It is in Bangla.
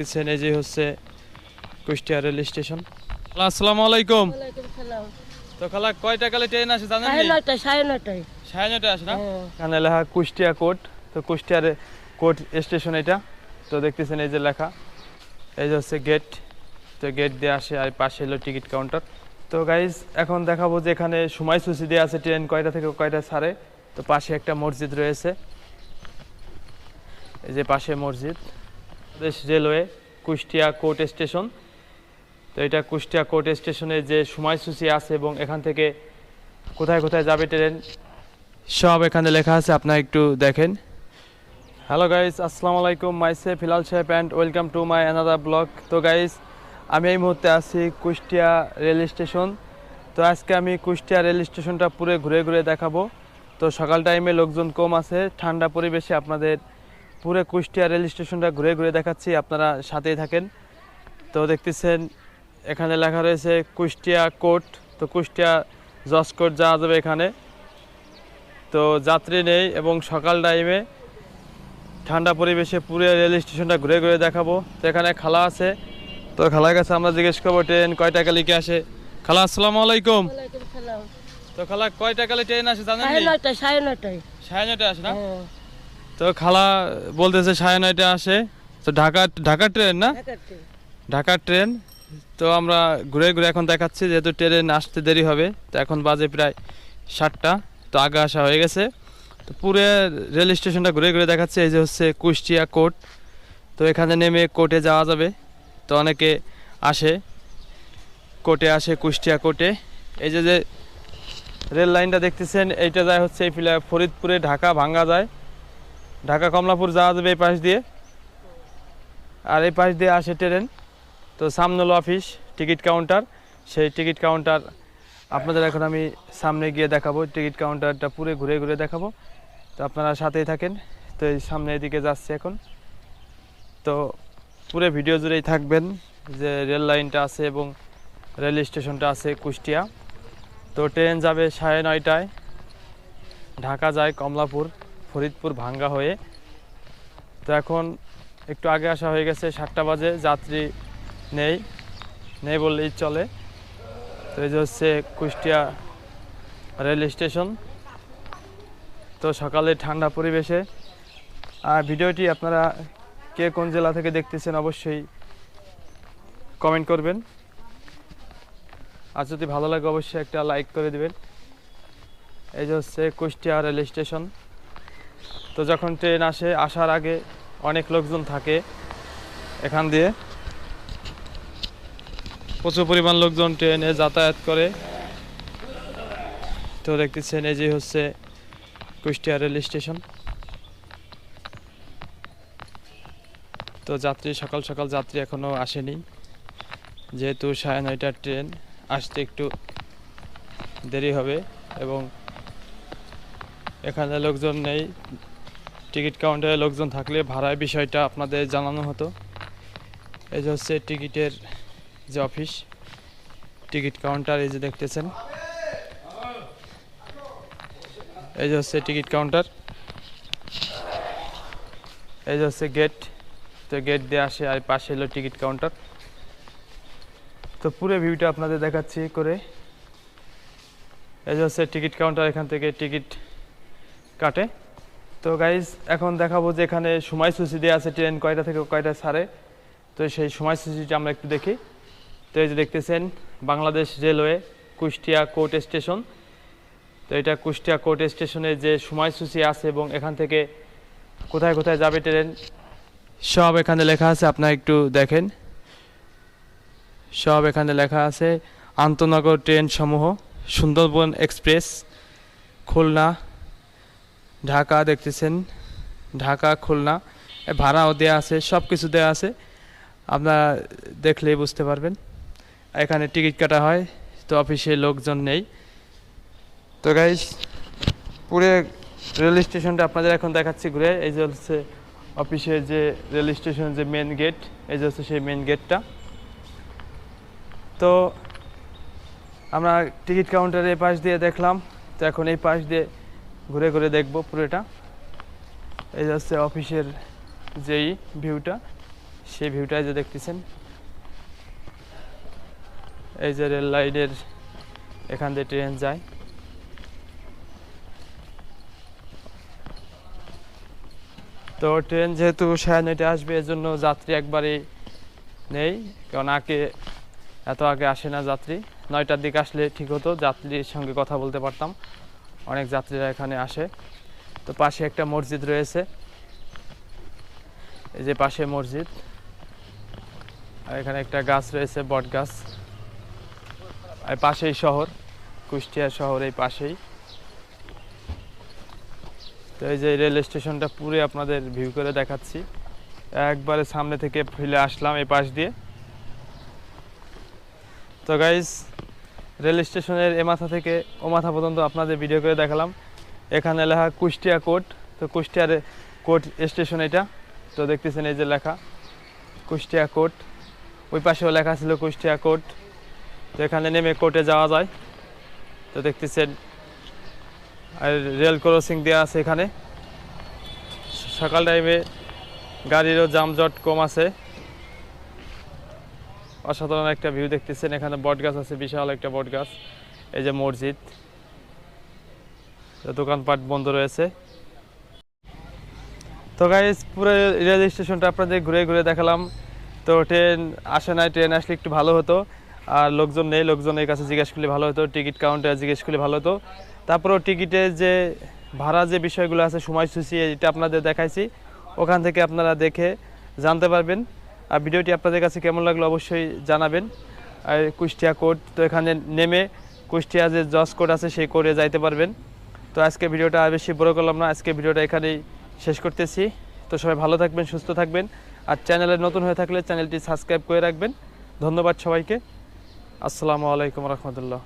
দেখতেছেন এই যে হচ্ছে কুষ্টিয়া রেল স্টেশন। আসসালামু আলাইকুম। তো খালা কয়টা কালে ট্রেন আসে জানেন সাড়ে নয়টায় সাড়ে নয়টায়। সাড়ে নয়টা আসে না? হ্যাঁ। এখানে লেখা কুষ্টিয়া কোর্ট তো কুষ্টিয়ার কোর্ট স্টেশন এটা। তো দেখতেছেন এই যে লেখা এই যে হচ্ছে গেট। তো গেট দিয়ে আসে আর পাশে হলো টিকিট কাউন্টার। তো গাইজ এখন দেখাবো যে এখানে সময়সূচি দেওয়া আছে ট্রেন কয়টা থেকে কয়টা ছাড়ে। তো পাশে একটা মসজিদ রয়েছে। এই যে পাশে মসজিদ। দেশ রেলওয়ে কুষ্টিয়া কোর্ট স্টেশন। তো এটা কুষ্টিয়া কোর্ট স্টেশনে যে সময়সূচি আছে এবং এখান থেকে কোথায় কোথায় যাবে ট্রেন, সব এখানে লেখা আছে, আপনারা একটু দেখেন। হ্যালো গাইস, আসসালামু আলাইকুম, myself Filal Saheb and welcome to my another blog তো গাইস, আমি এই মুহূর্তে আছি কুষ্টিয়া রেল স্টেশন। তো আজকে আমি কুষ্টিয়া রেল স্টেশনটা পুরো ঘুরে ঘুরে দেখাবো। তো সকাল টাইমে লোকজন কম আছে, ঠান্ডা পরিবেশে আপনাদের পুরো কুষ্টিয়া রেল স্টেশনটা ঘুরে ঘুরে দেখাচ্ছি আপনারা সাথেই থাকেন। তো দেখতেছেন এখানে লেখা রয়েছে কুষ্টিয়া কোর্ট। তো কুষ্টিয়া জজ কোর্ট যাওয়া যাবে এখানে। তো যাত্রী নেই এবং সকাল টাইমে ঠান্ডা পরিবেশে পুরো রেল স্টেশনটা ঘুরে ঘুরে দেখাবো। তো এখানে খালা আছে। তো খালার কাছে আমরা জিজ্ঞেস করব ট্রেন কয়টা কালিকে আসে? খালা আসসালামু আলাইকুম। তো খালা কয়টা কালে ট্রেন আসে জানেন সাড়ে নয়টায় সাড়ে নয়টায়। সাড়ে নয়টা আসে না? হ্যাঁ। তো খালা বলতেছে সাড়ে নয়টা আসে। তো ঢাকা ঢাকার ট্রেন না? ঢাকার ট্রেন। তো আমরা ঘুরে ঘুরে এখন দেখাচ্ছি যেহেতু ট্রেন আসতে দেরি হবে তো এখন বাজে প্রায় সাতটা। তো আগে আসা হয়ে গেছে। তো পুরো রেল স্টেশনটা ঘুরে ঘুরে দেখাচ্ছি এই যে হচ্ছে কুষ্টিয়া কোর্ট। তো এখানে নেমে কোর্টে যাওয়া যাবে। তো অনেকে আসে। কোর্টে আসে কুষ্টিয়া কোর্টে। এই যে যে রেল লাইনটা দেখতেছেন এইটা যায় হচ্ছে এই ফিলা ফরিদপুরে ঢাকা ভাঙ্গা যায়। ঢাকা কমলাপুর যাওয়া যাবে এই পাশ দিয়ে। আর এই পাশ দিয়ে আসে ট্রেন। তো সামনে হলো অফিস টিকিট কাউন্টার সেই টিকিট কাউন্টার আপনাদের এখন আমি সামনে গিয়ে দেখাবো। টিকিট কাউন্টারটা পুরো ঘুরে ঘুরে দেখাবো। তো আপনারা সাথেই থাকেন। তো এই সামনের দিকে যাচ্ছে এখন। তো পুরো ভিডিও জুড়েই থাকবেন যে রেল লাইনটা আছে এবং রেল স্টেশনটা আছে কুষ্টিয়া। তো ট্রেন যাবে সাড়ে নয়টায়। ঢাকা যায় কমলাপুর। ফরিদপুর ভাঙ্গা হয়ে। তো এখন একটু আগে আসা হয়ে গেছে, সাতটা বাজে, যাত্রী নেই নেই বললেই চলে। তো এই যে হচ্ছে কুষ্টিয়া রেল স্টেশন। তো সকালে ঠান্ডা পরিবেশে। আর ভিডিওটি আপনারা কে কোন জেলা থেকে দেখতেছেন অবশ্যই কমেন্ট করবেন। আর যদি ভালো লাগে অবশ্যই একটা লাইক করে দেবেন। এই যে হচ্ছে কুষ্টিয়া রেল স্টেশন। তো যখন ট্রেন আসে, আসার আগে অনেক লোকজন থাকে এখান দিয়ে। প্রচুর পরিমাণ লোকজন ট্রেনে যাতায়াত করে। তো দেখতেছেন, এই যে হচ্ছে কুষ্টিয়া রেল স্টেশন। তো যাত্রী, সকাল সকাল যাত্রী এখনও আসেনি। যেহেতু সাড়ে নয়টার ট্রেন, আসতে একটু দেরি হবে এবং এখানে লোকজন নেই। টিকিট কাউন্টারে লোকজন থাকলে ভাড়ার বিষয়টা আপনাদের জানানো হতো। এই যে হচ্ছে টিকিটের যে অফিস, টিকিট কাউন্টার এই যে দেখতেছেন। এই যে হচ্ছে টিকিট কাউন্টার। এই যে হচ্ছে গেট, তো গেট দিয়ে আসে আর পাশে হলো টিকিট কাউন্টার। তো পুরো ভিউটা আপনাদের দেখাচ্ছি করে। এই যে হচ্ছে টিকিট কাউন্টার, এখান থেকে টিকিট কাটে। তো গাইজ এখন দেখাবো যে এখানে সময়সূচি দেওয়া আছে ট্রেন কয়টা থেকে কয়টা ছাড়ে তো সেই সময়সূচিটা আমরা একটু দেখি। তো এই যে দেখতেছেন, Bangladesh railway Kushtia court station. তো এটা কুষ্টিয়া কোর্ট স্টেশনে যে সময়সূচি আছে এবং এখান থেকে কোথায় কোথায় যাবে ট্রেন, সব এখানে লেখা আছে, আপনারা একটু দেখেন। সব এখানে লেখা আছে, আন্তনগর ট্রেন সমূহ সুন্দরবন এক্সপ্রেস, খুলনা ঢাকা দেখতেছেন, ঢাকা, খুলনা ভাড়াও দেওয়া আছে সব কিছু দেওয়া আছে। আপনারা দেখলেই বুঝতে পারবেন। এখানে টিকিট কাটা হয়, তো অফিসে লোকজন নেই। তো গাইস পুরো রেল স্টেশনটা আপনাদের এখন দেখাচ্ছি ঘুরে। এই যে হচ্ছে অফিসের যে রেল স্টেশনের যে মেন গেট এই যে হচ্ছে সেই মেন গেটটা তো আমরা টিকিট কাউন্টারের পাশ দিয়ে দেখলাম। তো এখন এই পাশ দিয়ে ঘুরে ঘুরে দেখব পুরোটা। এই হচ্ছে অফিসের যেই ভিউটা সেই ভিউটাই যে দেখতেছেন। এই যে রেল লাইনের এখান দিয়ে ট্রেন যায়। তো ট্রেন যেহেতু সাড়ে নয়টা আসবে, এজন্য যাত্রী একবারে নেই, কারণ আগে, এত আগে আসে না যাত্রী। নয়টার দিকে আসলে ঠিক হতো, যাত্রীর সঙ্গে কথা বলতে পারতাম। অনেক যাত্রীরা এখানে আসে। তো পাশে একটা মসজিদ রয়েছে। এই যে পাশে মসজিদ। আর এখানে একটা গাছ রয়েছে, বট গাছ। আর পাশেই শহর, কুষ্টিয়া শহর এই পাশেই। তো এই যে রেল স্টেশনটা পুরো আপনাদের ভিউ করে দেখাচ্ছি। একবারে সামনে থেকে ফিরে আসলাম এই পাশ দিয়ে। তো গাইজ রেল স্টেশনের এ মাথা থেকে ও মাথা পর্যন্ত আপনাদের ভিডিও করে দেখালাম। এখানে লেখা কুষ্টিয়া কোর্ট। তো কুষ্টিয়ার কোর্ট স্টেশন এটা। তো দেখতেছেন এই যে লেখা, কুষ্টিয়া কোর্ট। ওই পাশেও লেখা ছিল কুষ্টিয়া কোর্ট। তো এখানে নেমে কোর্টে যাওয়া যায়। তো দেখতেছেন, আর রেল ক্রসিং দেওয়া আছে এখানে। সকাল টাইমে গাড়িরও যানজট কম আছে। অসাধারণ একটা ভিউ দেখতেছেন। এখানে বট গাছ আছে, বিশাল একটা বট গাছ। এই যে মসজিদ। দোকানপাট বন্ধ রয়েছে। তো গাইজ পুরো রেল স্টেশনটা আপনাদের ঘুরে ঘুরে দেখালাম। তো ট্রেন আসে নাই ট্রেন আসলে একটু ভালো হতো। আর লোকজন নেই, লোকজনের কাছে জিজ্ঞেস করলে ভালো হতো। টিকিট কাউন্টারে জিজ্ঞেস করলে ভালো হতো। তারপরেও টিকিটের যে ভাড়া যে বিষয়গুলো আছে, সময়সূচি, এটা আপনাদের দেখাইছি। ওখান থেকে আপনারা দেখে জানতে পারবেন। আর ভিডিওটি আপনাদের কাছে কেমন লাগল অবশ্যই জানাবেন। আর কুষ্টিয়া কোড তো এখানে নেমে কুষ্টিয়া যে জজ কোড আছে সেই কোর্টে যাইতে পারবেন। তো আজকে ভিডিওটা আর বেশি বড় করলাম না, আজকে ভিডিওটা এখানেই শেষ করতেছি। তো সবাই ভালো থাকবেন, সুস্থ থাকবেন। আর চ্যানেলে নতুন হয়ে থাকলে চ্যানেলটি সাবস্ক্রাইব করে রাখবেন। ধন্যবাদ সবাইকে। আসসালামু আলাইকুম রহমতুল্লাহ।